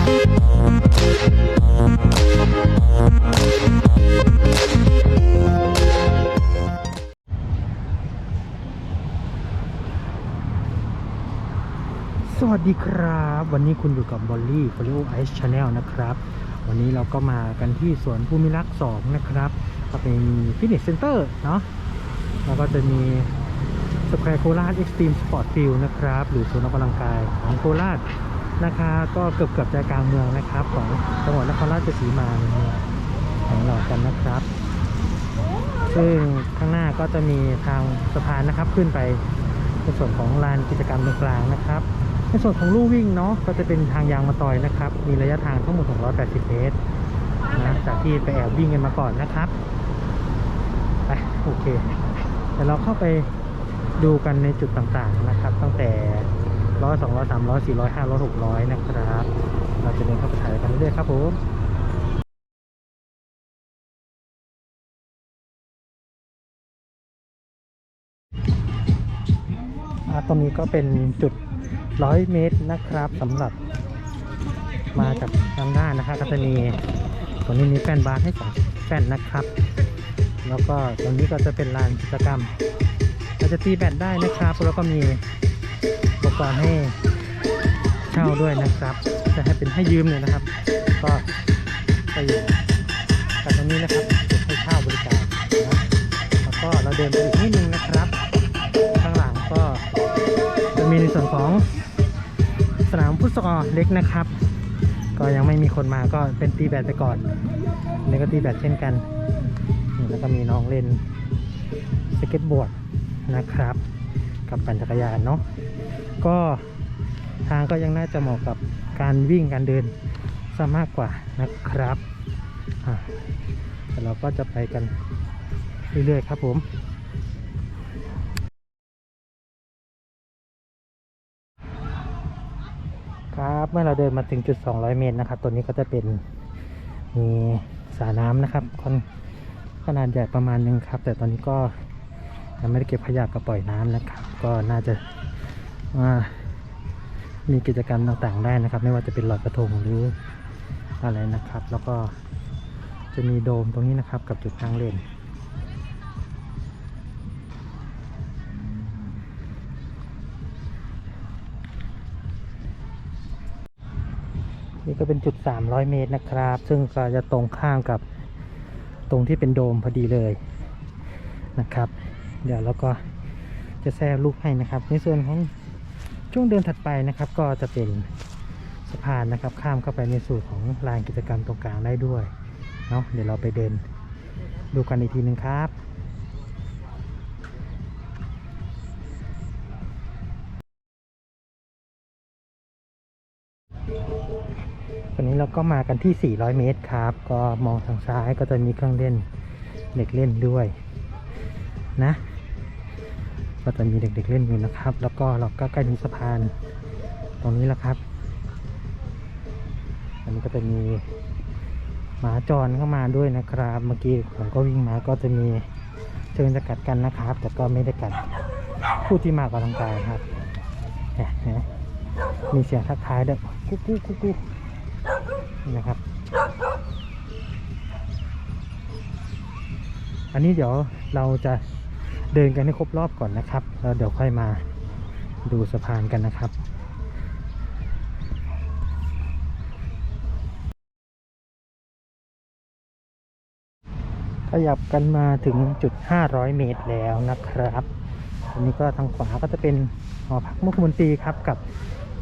สวัสดีครับ วันนี้คุณอยู่กับบอลลี่ฟลิโไอซ์ชาแนลนะครับ วันนี้เราก็มากันที่สวนภูมิรักษ์2นะครับก็เป็นฟิตเนสเซ็นเตอร์เนาะแล้วก็จะมีสแควร์โคราชเอ็กซ์ตรีมสปอร์ตฟิลนะครับ หรือสวนออกกำลังกายของโคราช นะคะ ก็เกือบเกือบๆใจกลางเมืองนะครับ ของจังหวัดนครราชสีมาของเรากันนะครับ ซึ่งข้างหน้าก็จะมีทางสะพานนะครับขึ้นไปในส่วนของลานกิจกรรมตรงกลางนะครับในส่วนของลู่วิ่งเนาะก็จะเป็นทางยางมาต่อยนะครับ มีระยะทางทั้งหมด 280 เมตรนะจากที่ไปแอบวิ่งกันมาก่อนนะครับไปโอเคเดี๋ยวเราเข้าไปดูกันในจุดต่างๆนะครับ ตั้งแต่ ร้อยสองร้อยสามร้อยสี่ร้อยห้าร้อยหกร้อยนะครับ เราจะเดินเข้าไปถ่ายกันเรื่อยๆครับผมตรงนี้ก็เป็นจุด100เมตรนะครับสำหรับมาจากทางด้านนะคะก็จะมีตรงนี้มีแฟนบาร์ให้สองแฟนนะครับ แล้วก็ตรงนี้ก็จะเป็นลานกิจกรรมเราจะตีแบดได้นะครับ แล้วก็มี ปกรณ์ให้เช่าด้วยนะครับ จะให้เป็นให้ยืมเลยนะครับ ก็ไปอยู่กัตรงนี้นะครับให้เช่าบริการนะแล้วก็เราเดินไปอีกนิดนึงนะครับ ข้างหลังก็จะมีในส่วนของสนามฟุตซอลเล็กนะครับ ก็ยังไม่มีคนมาก็เป็นตีแบดไปก่อนนี่ก็ตีแบดเช่นกันแล้วก็มีน้องเล่นสเก็ตบอร์ดนะครับ กับปั่นจักรยานเนาะ ก็ทางก็ยังน่าจะเหมาะกับการวิ่งการเดินซะมากกว่านะครับแต่เราก็จะไปกันเรื่อยๆครับผมครับเมื่อเราเดินมาถึงจุด 200 เมตรนะครับ ตัวนี้ก็จะเป็นมีสระน้ำนะครับค่อนขนาดใหญ่ประมาณนึงครับ แต่ตอนนี้ก็ยังไม่ได้เก็บขยะกับปล่อยน้ำนะครับ ก็น่าจะ อ่ามีกิจกรรมต่างๆได้นะครับ ไม่ว่าจะเป็นลอยกระทงหรืออะไรนะครับ แล้วก็จะมีโดมตรงนี้นะครับกับจุดทางเล่นนี่ก็เป็นจุด 300 เมตรนะครับ ซึ่งก็จะตรงข้ามกับตรงที่เป็นโดมพอดีเลยนะครับ เดี๋ยวเราก็จะแทรกลูกให้นะครับ ในส่วนของ ช่วงเดินถัดไปนะครับก็จะเป็นสะพานนะครับข้ามเข้าไปในสู่ของลานกิจกรรมตรงกลางได้ด้วยเนาะเดี๋ยวเราไปเดินดูกันอีกทีหนึ่งครับวันนี้เราก็มากันที่ 400 เมตรครับ ก็มองทางซ้ายก็จะมีเครื่องเล่นเด็กเล่นด้วยนะ ก็จะมีเด็กๆเล่นอยู่นะครับ แล้วก็เราก็ใกล้ถึงสะพานตรงนี้แล้วครับ อันนี้ก็จะมีหมาจรเข้ามาด้วยนะครับ เมื่อกี้ผมก็วิ่งมาก็จะมีเชิงจะกัดกันนะครับ แต่ก็ไม่ได้กัดผู้ที่มาออกกำลังกายครับเนไหมมีเสียงทักทายด้วยกุ๊กกุ๊กกุ๊กกุ๊กนะครับ อันนี้เดี๋ยวเราจะ เดินกันให้ครบรอบก่อนนะครับ แล้วเดี๋ยวค่อยมาดูสะพานกันนะครับขยับกันมาถึงจุด 500 เมตรแล้วนะครับอันนี้ก็ทางขวาก็จะเป็นหอพักมุขมนตรีครับกับ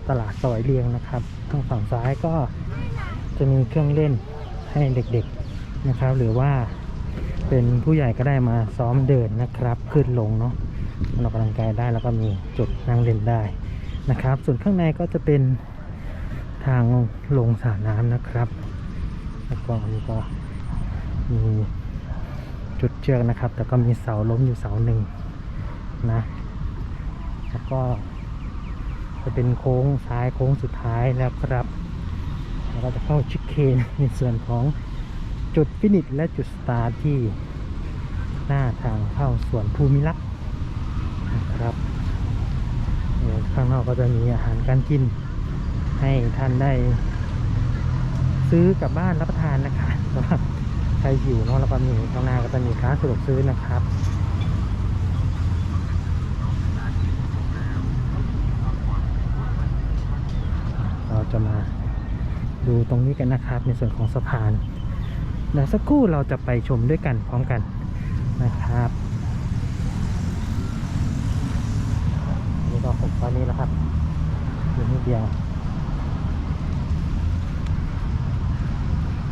ตลาดซอยเรียงนะครับ ทางฝั่งซ้ายก็จะมีเครื่องเล่นให้เด็กๆนะครับ หรือว่า เป็นผู้ใหญ่ก็ได้มาซ้อมเดินนะครับ ขึ้นลงเนาะออกกำลังกายได้แล้วก็มีจุดนั่งเล่นได้นะครับ ส่วนข้างในก็จะเป็นทางลงสระน้ำนะครับแล้วก็นี่ก็มีจุดเชือกนะครับ แต่ก็มีเสาล้มอยู่เสาหนึ่งนะแล้วก็จะเป็นโค้งซ้ายโค้งสุดท้ายแล้วครับ แล้วก็จะเข้าชิคเคนในส่วนของ จุดฟินิชและจุดสตาร์ทที่หน้าทางเข้าสวนภูมิลักษ์นะครับข้างนอกก็จะมีอาหารการกิน ให้ท่านได้ซื้อกลับบ้านรับประทานนะคะสำหรับใครหิวเนาะแล้วก็มีข้างหน้าก็จะมีร้าสะดวกซื้อนะครับนจะมาดูตรงนี้กันนะครับในส่วนของสะพาน เดี๋ยวสักครู่เราจะไปชมด้วยกันพร้อมกันนะครับนนี่ก็หกตอนนี้แล้วครับอยู่นิดเดียว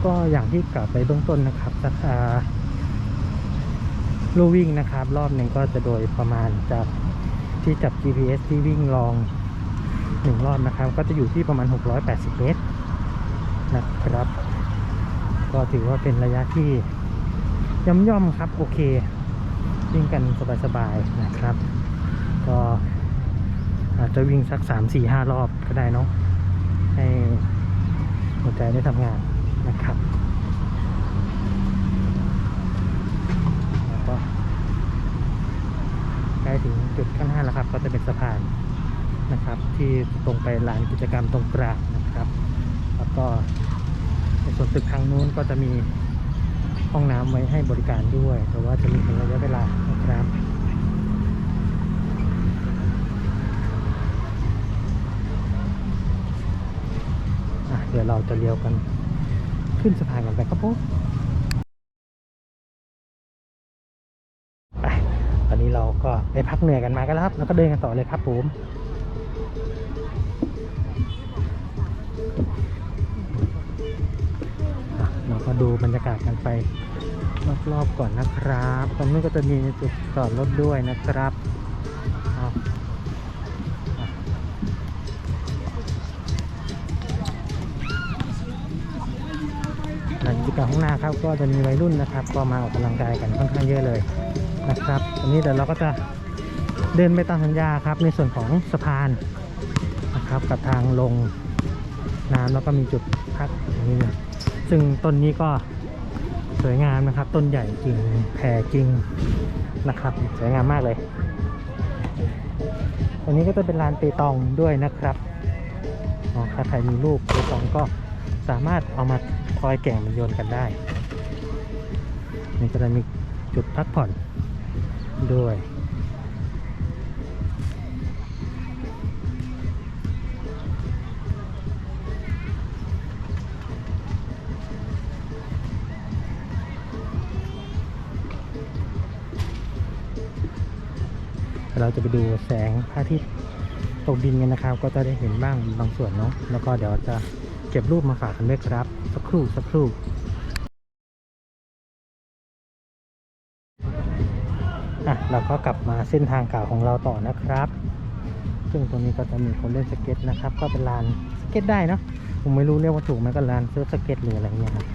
ก็อย่างที่กล่าวไปเบื้องต้นนะครับราคาลู่วิ่งนะครับ รอบหนึ่งก็จะโดยประมาณจากที่จับ GPS ที่วิ่งลองหนึ่งรอบนะครับ ก็จะอยู่ที่ประมาณ 680 เมตรนะครับ ก็ถือว่าเป็นระยะที่ย่อมย่อมๆครับ โอเควิ่งกันสบายๆนะครับ ก็อาจจะวิ่งสัก 3 4 5 รอบก็ได้เนาะให้หัวใจได้ทำงานนะครับแล้วก็ใกล้ถึงจุดข้างหน้าแล้วครับ ก็จะเป็นสะพานนะครับ ที่ตรงไปลานกิจกรรมตรงกลางนะครับ แล้วก็ ส่วนตึกทางนู้นก็จะมีห้องน้ำไว้ให้บริการด้วย แต่ว่าจะมีเป็นระยะเวลานะครับเดี๋ยวเราจะเลี้ยวกันขึ้นสะพานกันไปครับผมไปตอนนี้เราก็ไปพักเหนื่อยกันมากันแล้วครับ แล้วก็เดินกันต่อเลยครับผม ดูบรรยากาศกันไปรอบๆก่อนนะครับ ตรงนี้นก็จะมีจุดจอดรถด้วยนะครับหลังกิจกข้างหน้าครับก็จะมีวัยรุ่นนะครับ ก็มาออกกำลังกายกันค่อนข้างเยอะเลยนะครับอันนี้เดี๋ยวเราก็จะเดินไปตามสัญญาครับ ในส่วนของสะพานนะครับ กับทางลงน้ำแล้วก็มีจุดพักอย่างนี้นะ ซึ่งต้นนี้ก็สวยงามนะครับ ต้นใหญ่จริงแผ่จริงนะครับ สวยงามมากเลยตรงนี้ก็จะเป็นลานเปตองด้วยนะครับถ้าใครมีลูกเปตองก็สามารถเอามาคอยแก่งมันโยนกันได้ นี่ก็จะมีจุดพักผ่อนด้วย เราจะไปดูแสงพระอาทิตย์ตกดินกันนะครับ ก็จะได้เห็นบ้างบางส่วนเนาะแล้วก็เดี๋ยวจะเก็บรูปมาฝากกันด้วยครับ สักครู่สักครู่อะเราก็กลับมาเส้นทางเก่าของเราต่อนะครับ ซึ่งตรงนี้ก็จะมีคนเล่นสเก็ตนะครับ ก็เป็นลานสเก็ตได้เนาะผมไม่รู้เรียกว่าถูกไหมก็ลานเซิร์ฟสเก็ตหรืออะไรเงี้ยครับ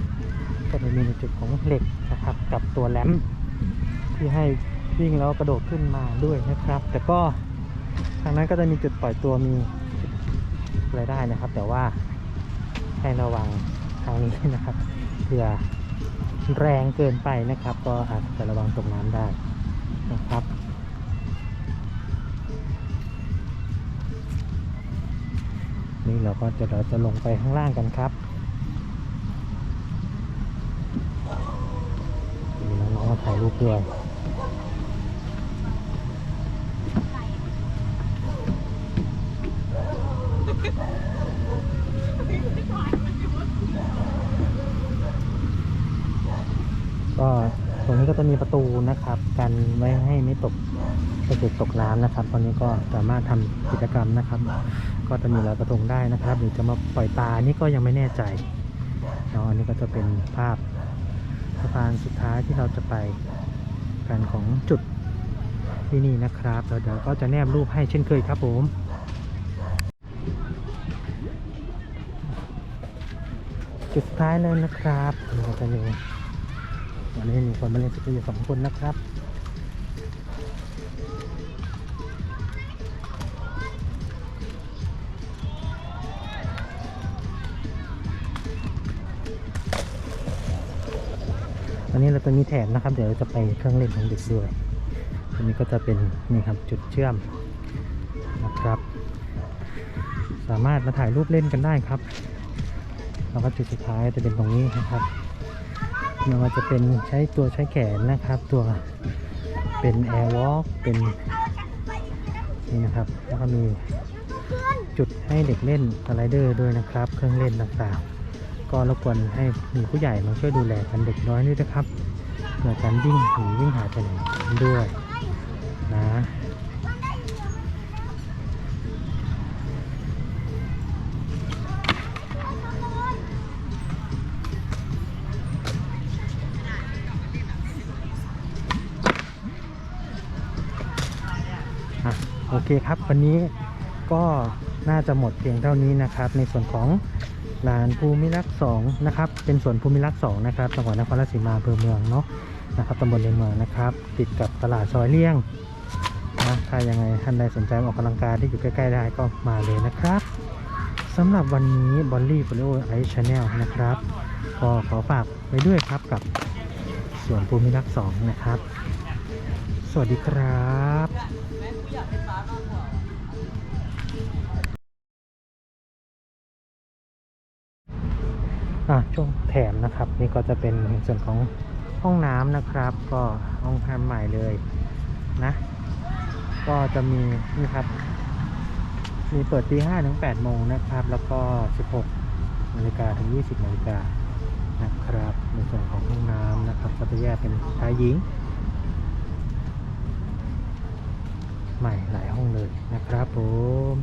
ก็จะมีในจุดของเหล็กนะครับ กับตัวแรมที่ให้ วิ่งแล้วกระโดดขึ้นมาด้วยนะครับ แต่ก็ทางนั้นก็จะมีจุดปล่อยตัวมีอะไรได้นะครับ แต่ว่าให้ระวังทางนี้นะครับเผื่อแรงเกินไปนะครับ ก็อาจจะระวังตกน้ำได้นะครับนี่เราก็จะเราจะลงไปข้างล่างกันครับมีน้องๆมาถ่ายรูปด้วย ก็ตรงนี้ก็ จะมีประตูนะครับ กันไว้ให้ไม่ตกไม่เกิดตกน้ำนะครับ ตอนนี้ก็สามารถทำกิจกรรมนะครับ ก็จะมีลอยกระทงได้นะครับ หรือจะมาปล่อยปลานี่ก็ยังไม่แน่ใจเนาะอันนี้ก็จะเป็นภาพสะพานสุดท้ายที่เราจะไปกันของจุดที่นี่นะครับแล้วเดี๋ยวก็จะแนบรูปให้เช่นเคยครับผมจุดสุดท้ายเลยนะครับเราก็จะมี วันนี้มีคนมาเล่นสกีสองคนนะครับอันนี้เราจะมีแถมนะครับ เดี๋ยวเราจะไปเครื่องเล่นของเด็กด้วยอันนี้ก็จะเป็นนี่ครับจุดเชื่อมนะครับ สามารถมาถ่ายรูปเล่นกันได้ครับ แล้วก็จุดสุดท้ายจะเป็นตรงนี้นะครับ ไม่ว่าจะเป็นใช้ตัวใช้แขนนะครับ ตัวเป็นแอร์วอล์กเป็นนี่นะครับ แล้วก็มีจุดให้เด็กเล่นสไลเดอร์ด้วยนะครับ เครื่องเล่นต่างๆ ก็รบกวนให้มีผู้ใหญ่มาช่วยดูแลกันเด็กน้อยด้วยนะครับเผื่อการวิ่งหนีวิ่งหายไปไหนด้วยนะ เคครับ วันนี้ก็น่าจะหมดเพียงเท่านี้นะครับ ในส่วนของลานภูมิรักษ์สองนะครับ เป็นส่วนภูมิรักษ์สองนะครับจังหวัดนครราชสีมาอำเภอเมืองเนาะนะครับตำบลในเมืองนะครับ ติดกับตลาดซอยเลี่ยงนะถ้ายังไงท่านใดสนใจออกกำลังกายที่อยู่ใกล้ๆได้ก็มาเลยนะครับสำหรับวันนี้บอลลี่ฟลิโอไอชแนลนะครับก็ขอฝากไว้ด้วยครับกับส่วนภูมิรักษ์สองนะครับ สวัสดีครับ อะช่วงแถมนะครับ นี่ก็จะเป็นในส่วนของห้องน้ำนะครับ ก็ห้องน้ำใหม่เลยนะ ก็จะมีนี่ครับ มีเปิดตีห้าถึงแปดโมงนะครับ แล้วก็สิบหกนาฬิกาถึงยี่สิบนาฬิกานะครับในส่วนของห้องน้ำนะครับก็จะแยกเป็นชายหญิง ใหม่หลายห้องเลยนะครับผม